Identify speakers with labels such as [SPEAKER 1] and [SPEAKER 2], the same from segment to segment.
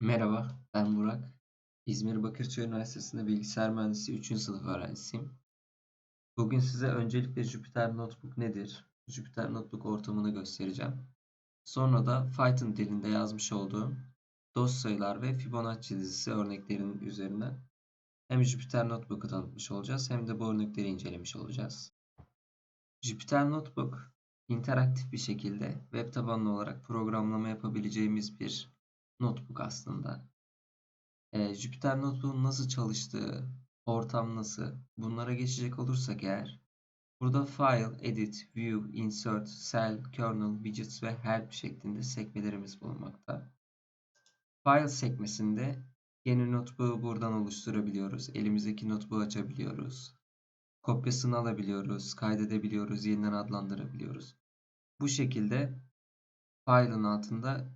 [SPEAKER 1] Merhaba, ben Burak. İzmir Bakırköy Üniversitesi'nde bilgisayar mühendisliği 3. sınıf öğrencisiyim. Bugün size öncelikle Jupyter Notebook nedir? Jupyter Notebook ortamını göstereceğim. Sonra da Python dilinde yazmış olduğum dosyaylar ve Fibonacci dizisi örneklerinin üzerine hem Jupyter Notebook'u tanıtmış olacağız hem de bu örnekleri incelemiş olacağız. Jupyter Notebook interaktif bir şekilde web tabanlı olarak programlama yapabileceğimiz bir notebook aslında. Ee, Jupyter Notebook'un nasıl çalıştığı, ortam nasıl, bunlara geçecek olursak eğer, burada File, Edit, View, Insert, Cell, Kernel, Widgets ve Help şeklinde sekmelerimiz bulunmakta. File sekmesinde yeni notebook'u buradan oluşturabiliyoruz. Elimizdeki notebook'u açabiliyoruz. Kopyasını alabiliyoruz, kaydedebiliyoruz, yeniden adlandırabiliyoruz. Bu şekilde file'ın altında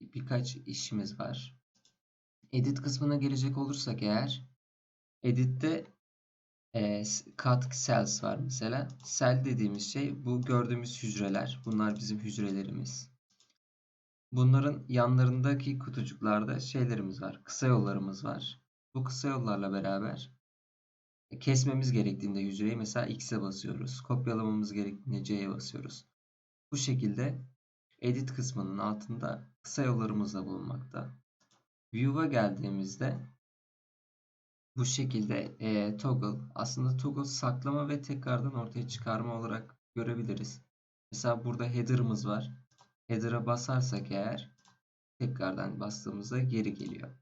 [SPEAKER 1] birkaç işimiz var. Edit kısmına gelecek olursak eğer Edit'te e, cut cells var mesela. Cell dediğimiz şey bu gördüğümüz hücreler. Bunlar bizim hücrelerimiz. Bunların yanlarındaki kutucuklarda şeylerimiz var. Kısa yollarımız var. Bu kısa yollarla beraber kesmemiz gerektiğinde hücreyi mesela X'e basıyoruz. Kopyalamamız gerektiğinde C'ye basıyoruz. Bu şekilde edit kısmının altında kısa yollarımız da bulunmakta. View'a geldiğimizde bu şekilde e, toggle aslında toggle saklama ve tekrardan ortaya çıkarma olarak görebiliriz. Mesela burada header'ımız var. Header'a basarsak eğer tekrardan bastığımızda geri geliyor.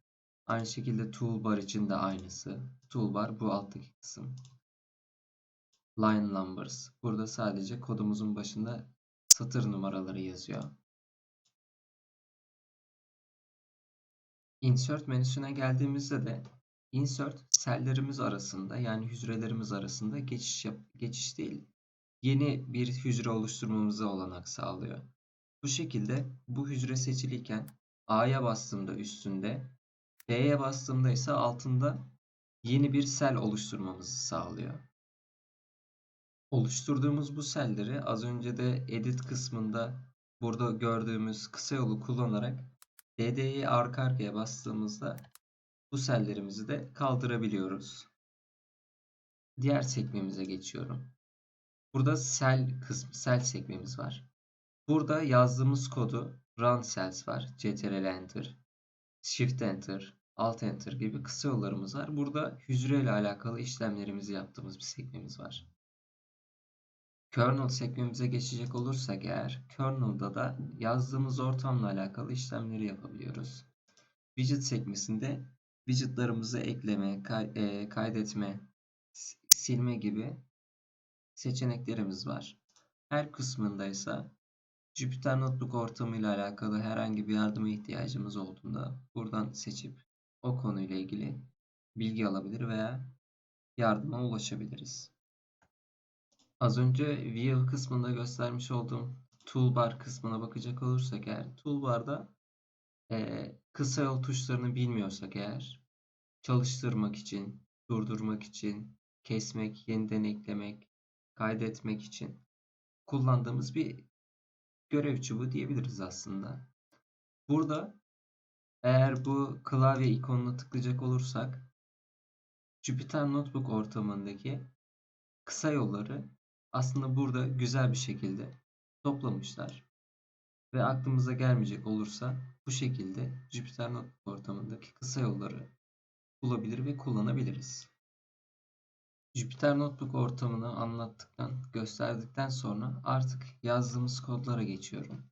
[SPEAKER 1] Aynı şekilde toolbar için de aynısı. Toolbar bu alttaki kısım. Line numbers. Burada sadece kodumuzun başında satır numaraları yazıyor. Insert menüsüne geldiğimizde de insert sellerimiz arasında yani hücrelerimiz arasında geçiş yap geçiş değil. Yeni bir hücre oluşturmamıza olanak sağlıyor. Bu şekilde bu hücre seçiliyken A'ya bastığımda üstünde, B'ye bastığımda ise altında yeni bir sel oluşturmamızı sağlıyor. Oluşturduğumuz bu selleri az önce de edit kısmında burada gördüğümüz kısa yolu kullanarak DD'yi arka arkaya bastığımızda bu sellerimizi de kaldırabiliyoruz. Diğer sekmemize geçiyorum. Burada sel kısmı, sel sekmemiz var. Burada yazdığımız kodu run cells var. ctrl enter, shift enter, alt enter gibi kısa yollarımız var. Burada hücre ile alakalı işlemlerimizi yaptığımız bir sekmemiz var. Kernel sekmemize geçecek olursak eğer kernel'da da yazdığımız ortamla alakalı işlemleri yapabiliyoruz. Widget sekmesinde widgetlarımızı ekleme, kay e, kaydetme, silme gibi seçeneklerimiz var. Her kısmında ise Jupyter Notebook ortamıyla alakalı herhangi bir yardıma ihtiyacımız olduğunda buradan seçip o konuyla ilgili bilgi alabilir veya yardıma ulaşabiliriz. Az önce View kısmında göstermiş olduğum Toolbar kısmına bakacak olursak eğer Toolbar'da e, kısa yol tuşlarını bilmiyorsak eğer çalıştırmak için, durdurmak için, kesmek, yeniden eklemek, kaydetmek için kullandığımız bir görev çubuğu diyebiliriz aslında. Burada eğer bu klavye ikonuna tıklayacak olursak Jupyter Notebook ortamındaki kısa yolları aslında burada güzel bir şekilde toplamışlar. Ve aklımıza gelmeyecek olursa bu şekilde Jupyter Notebook ortamındaki kısa yolları bulabilir ve kullanabiliriz. Jupyter Notebook ortamını anlattıktan, gösterdikten sonra artık yazdığımız kodlara geçiyorum.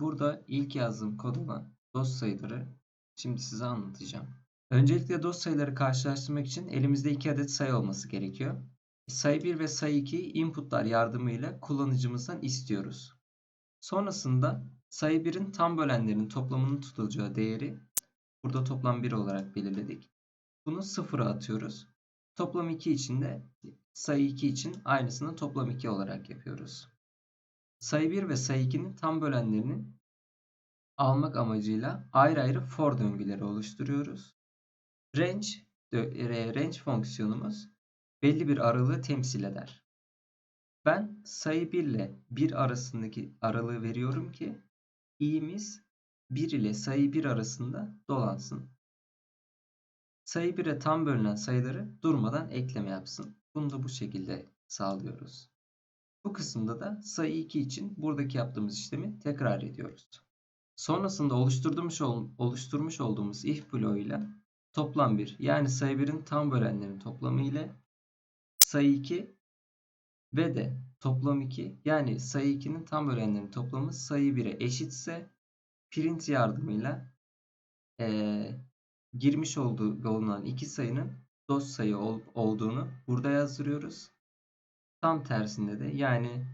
[SPEAKER 1] Burada ilk yazdığım kod olan dosya sayıları şimdi size anlatacağım. Öncelikle dosya sayıları karşılaştırmak için elimizde iki adet sayı olması gerekiyor. Sayı 1 ve sayı 2'yi inputlar yardımıyla kullanıcımızdan istiyoruz. Sonrasında sayı 1'in tam bölenlerinin toplamının tutulacağı değeri burada toplam 1 olarak belirledik. Bunu sıfıra atıyoruz. Toplam 2 için de sayı 2 için aynısını toplam 2 olarak yapıyoruz. Sayı 1 ve sayı 2'nin tam bölenlerini almak amacıyla ayrı ayrı for döngüleri oluşturuyoruz. Range, range fonksiyonumuz belli bir aralığı temsil eder. Ben sayı 1 ile 1 arasındaki aralığı veriyorum ki i'miz 1 ile sayı 1 arasında dolansın. Sayı 1'e tam bölünen sayıları durmadan ekleme yapsın. Bunu da bu şekilde sağlıyoruz. Bu kısımda da sayı 2 için buradaki yaptığımız işlemi tekrar ediyoruz. Sonrasında oluşturmuş, ol, oluşturmuş olduğumuz if bloğuyla toplam 1 yani sayı 1'in tam bölenlerin toplamı ile sayı 2 ve de toplam 2 yani sayı 2'nin tam bölenlerin toplamı sayı 1'e eşitse print yardımıyla ee, girmiş olduğu bulunan iki sayının dost sayı ol, olduğunu burada yazdırıyoruz. Tam tersinde de yani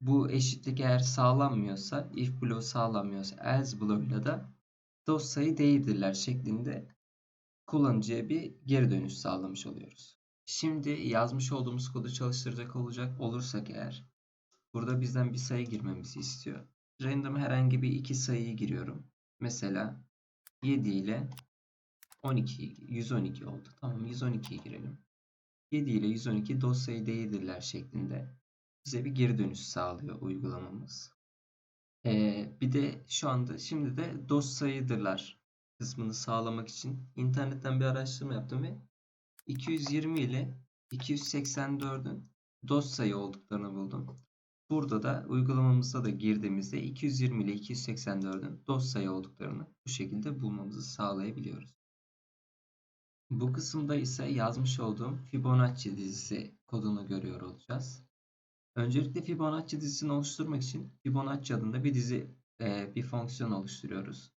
[SPEAKER 1] bu eşitlik eğer sağlanmıyorsa, if bloğu sağlanmıyorsa else bloğuyla da dost sayı değildirler şeklinde kullanıcıya bir geri dönüş sağlamış oluyoruz. Şimdi yazmış olduğumuz kodu çalıştıracak olacak olursak eğer burada bizden bir sayı girmemizi istiyor. Random herhangi bir iki sayıyı giriyorum. Mesela 7 ile 12 112 oldu. Tamam 112'yi girelim. 7 ile 112 dost sayı değildirler şeklinde bize bir geri dönüş sağlıyor uygulamamız. Ee, bir de şu anda şimdi de dost sayıdırlar kısmını sağlamak için internetten bir araştırma yaptım ve 220 ile 284'ün dost sayı olduklarını buldum. Burada da uygulamamızda da girdiğimizde 220 ile 284'ün dost sayı olduklarını bu şekilde bulmamızı sağlayabiliyoruz. Bu kısımda ise yazmış olduğum Fibonacci dizisi kodunu görüyor olacağız. Öncelikle Fibonacci dizisini oluşturmak için Fibonacci adında bir dizi e, bir fonksiyon oluşturuyoruz.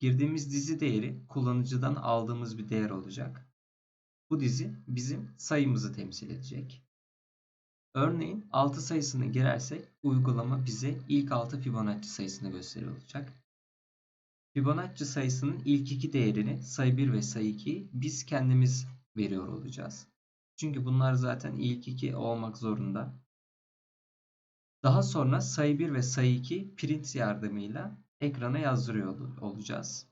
[SPEAKER 1] Girdiğimiz dizi değeri kullanıcıdan aldığımız bir değer olacak. Bu dizi bizim sayımızı temsil edecek. Örneğin 6 sayısını girersek uygulama bize ilk 6 Fibonacci sayısını gösteriyor olacak. Fibonacci sayısının ilk iki değerini sayı 1 ve sayı 2'yi biz kendimiz veriyor olacağız. Çünkü bunlar zaten ilk iki olmak zorunda. Daha sonra sayı 1 ve sayı 2 print yardımıyla ekrana yazdırıyor olacağız.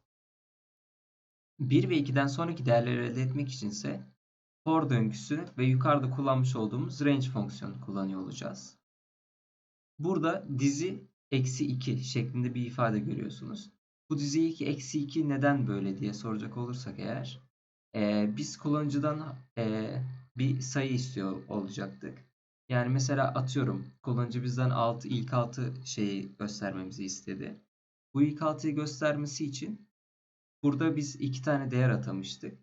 [SPEAKER 1] 1 ve 2'den sonraki değerleri elde etmek için ise for döngüsü ve yukarıda kullanmış olduğumuz range fonksiyonu kullanıyor olacağız. Burada dizi eksi 2 şeklinde bir ifade görüyorsunuz. Bu dizi 2 eksi 2 neden böyle diye soracak olursak eğer e, biz kullanıcıdan e, bir sayı istiyor olacaktık. Yani mesela atıyorum kullanıcı bizden 6 ilk 6 şeyi göstermemizi istedi. Bu ilk 6'yı göstermesi için burada biz iki tane değer atamıştık.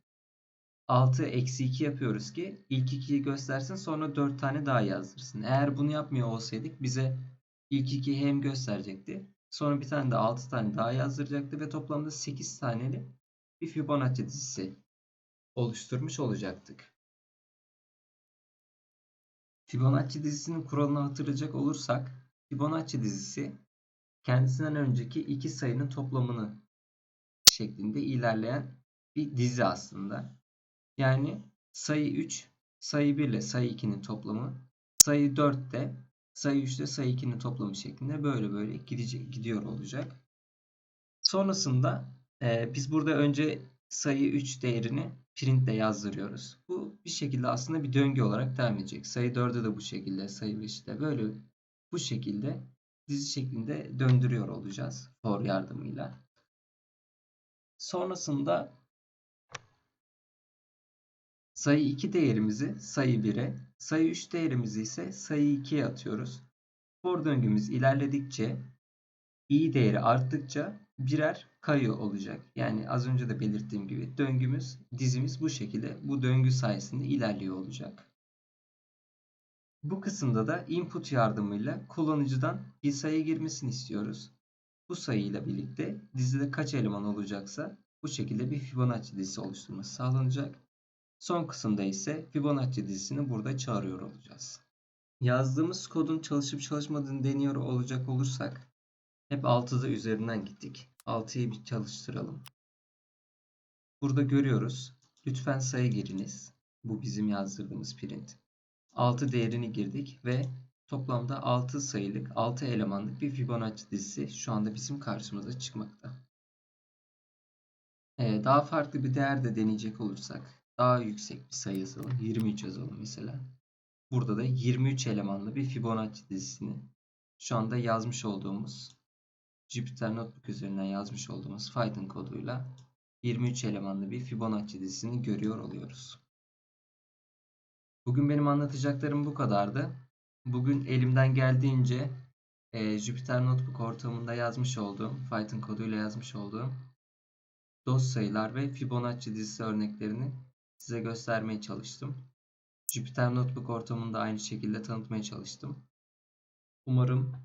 [SPEAKER 1] 6 eksi 2 yapıyoruz ki ilk 2'yi göstersin sonra 4 tane daha yazdırsın. Eğer bunu yapmıyor olsaydık bize ilk 2'yi hem gösterecekti. Sonra bir tane de 6 tane daha yazdıracaktı ve toplamda 8 taneli bir Fibonacci dizisi oluşturmuş olacaktık. Fibonacci dizisinin kuralını hatırlayacak olursak Fibonacci dizisi kendisinden önceki iki sayının toplamını şeklinde ilerleyen bir dizi aslında. Yani sayı 3, sayı 1 ile sayı 2'nin toplamı, sayı 4 de sayı 3 ile sayı 2'nin toplamı şeklinde böyle böyle gidecek, gidiyor olacak. Sonrasında e, biz burada önce sayı 3 değerini printle yazdırıyoruz. Bu bir şekilde aslında bir döngü olarak devam edecek. Sayı 4'e de bu şekilde, sayı 5'te böyle bu şekilde dizi şeklinde döndürüyor olacağız for yardımıyla. Sonrasında sayı 2 değerimizi sayı 1'e, sayı 3 değerimizi ise sayı 2'ye atıyoruz. For döngümüz ilerledikçe i değeri arttıkça birer kayı olacak. Yani az önce de belirttiğim gibi döngümüz, dizimiz bu şekilde bu döngü sayesinde ilerliyor olacak. Bu kısımda da input yardımıyla kullanıcıdan bir sayı girmesini istiyoruz. Bu sayıyla birlikte dizide kaç eleman olacaksa bu şekilde bir Fibonacci dizisi oluşturması sağlanacak. Son kısımda ise Fibonacci dizisini burada çağırıyor olacağız. Yazdığımız kodun çalışıp çalışmadığını deniyor olacak olursak hep 6'da üzerinden gittik. 6'yı bir çalıştıralım. Burada görüyoruz. Lütfen sayı giriniz. Bu bizim yazdırdığımız print. 6 değerini girdik ve toplamda 6 sayılık 6 elemanlık bir Fibonacci dizisi şu anda bizim karşımıza çıkmakta. Ee, daha farklı bir değer de deneyecek olursak daha yüksek bir sayı yazalım. 23 yazalım mesela. Burada da 23 elemanlı bir Fibonacci dizisini şu anda yazmış olduğumuz Jupyter Notebook üzerinden yazmış olduğumuz Python koduyla 23 elemanlı bir Fibonacci dizisini görüyor oluyoruz. Bugün benim anlatacaklarım bu kadardı. Bugün elimden geldiğince e, Jupyter Notebook ortamında yazmış olduğum, Python koduyla yazmış olduğum dost sayılar ve Fibonacci dizisi örneklerini size göstermeye çalıştım. Jupyter Notebook ortamında aynı şekilde tanıtmaya çalıştım. Umarım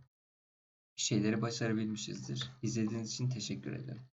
[SPEAKER 1] şeyleri başarabilmişizdir. İzlediğiniz için teşekkür ederim.